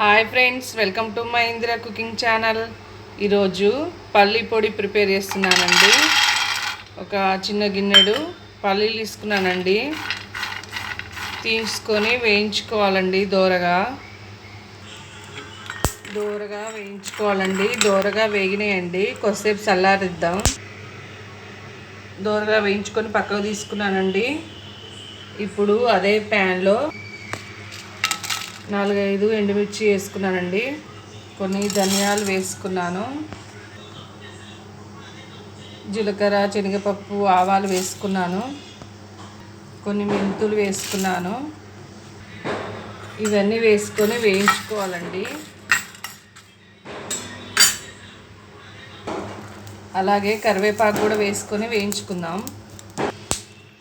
Hi friends welcome to my Indira cooking channel ఈరోజు పల్లి పొడి ప్రిపేర్ చేస్తున్నానండి. ఒక చిన్న గిన్నెడు పల్లీలు తీసుకున్నానండి. తీసుకొని వేయించుకోవాలండి దోరగా. దోరగా వేయించుకోవాలండి. దోరగా వేగినాయండి. కొద్దిసేపు చల్లారిద్దాం. దోరగా వేయించుకొని పక్కకు తీసుకున్నానండి. ఇప్పుడు అదే ప్యాన్లో నాలుగైదు ఎండుమిర్చి వేసుకున్నానండి. కొన్ని ధనియాలు వేసుకున్నాను. జీలకర్ర శనగపప్పు ఆవాలు వేసుకున్నాను. కొన్ని మెంతులు వేసుకున్నాను. ఇవన్నీ వేసుకొని వేయించుకోవాలండి. అలాగే కరివేపాకు కూడా వేసుకొని వేయించుకుందాం.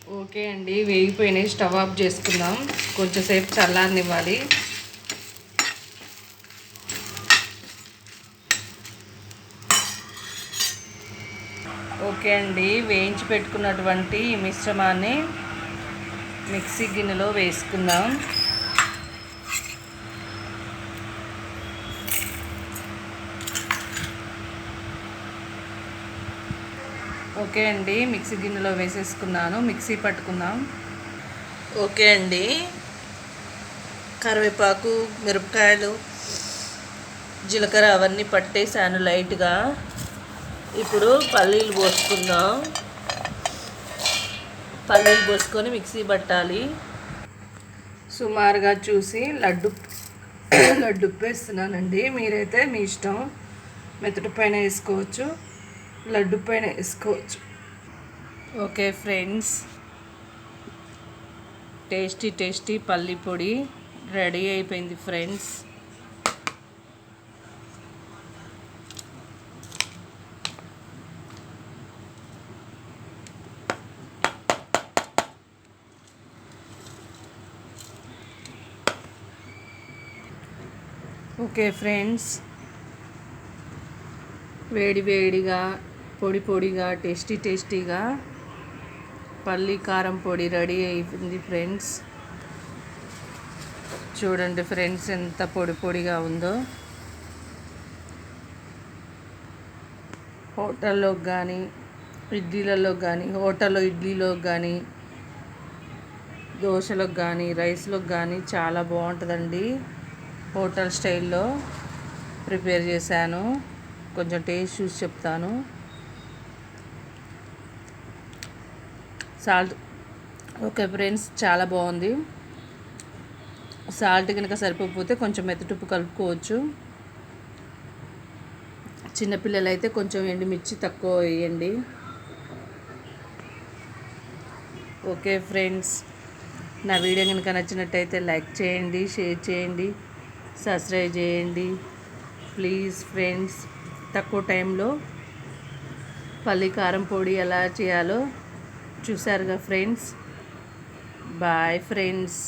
ఓకే అండి వేగిపోయినాయి స్టవ్ ఆఫ్ చేసుకుందాం. కొంచెంసేపు చల్లారనివ్వాలి. ఓకే అండి. వేయించి పెట్టుకున్నటువంటి మిశ్రమాన్ని మిక్సీ గిన్నెలో వేసుకుందాం. ఓకే అండి. మిక్సీ గిన్నెలో వేసేసుకున్నాను. మిక్సీ పట్టుకుందాం. ఓకే అండి. కరివేపాకు మిరపకాయలు జీలకర్ర అవన్నీ పట్టేసాను లైట్గా. ఇప్పుడు పల్లీలు పోసుకుందాం. పల్లీలు పోసుకొని మిక్సీ పట్టాలి. సుమారుగా చూసి లడ్డు లడ్డు వేస్తున్నానండి మీరైతే మీ ఇష్టం. మెత్తటి పైన వేసుకోవచ్చు లడ్డు పైన వేసుకోవచ్చు. Okay friends. టేస్టీ టేస్టీ పల్లి పొడి రెడీ అయిపోయింది ఫ్రెండ్స్. Okay friends. వేడి వేడిగా పొడి పొడిగా టేస్టీ టేస్టీగా పల్లి కారం పొడి రెడీ అయిపోయింది ఫ్రెండ్స్. చూడండి ఫ్రెండ్స్ ఎంత పొడి పొడిగా ఉందో. హోటల్లో కానీ ఇడ్లీలలో కానీ హోటల్లో ఇడ్లీలో కానీ దోశలకు కానీ రైస్లోకి కానీ చాలా బాగుంటుందండి. హోటల్ స్టైల్లో ప్రిపేర్ చేశాను. కొంచెం టేస్ట్ చూసి చెప్తాను. సాల్ట్ ఓకే ఫ్రెండ్స్ చాలా బాగుంది. సాల్ట్ కనుక సరిపోకపోతే కొంచెం మెత్తటుప్పు కలుపుకోవచ్చు. చిన్నపిల్లలు అయితే కొంచెం ఎండుమిర్చి తక్కువ వేయండి. ఓకే ఫ్రెండ్స్ నా వీడియో కనుక నచ్చినట్టయితే లైక్ చేయండి షేర్ చేయండి. సబ్స్క్రైబ్ చేయండి. ప్లీజ్ ఫ్రెండ్స్ తక్కువ టైంలో పల్లి కారం పొడి ఎలా చేయాలో చూసారుగా ఫ్రెండ్స్. Bye friends.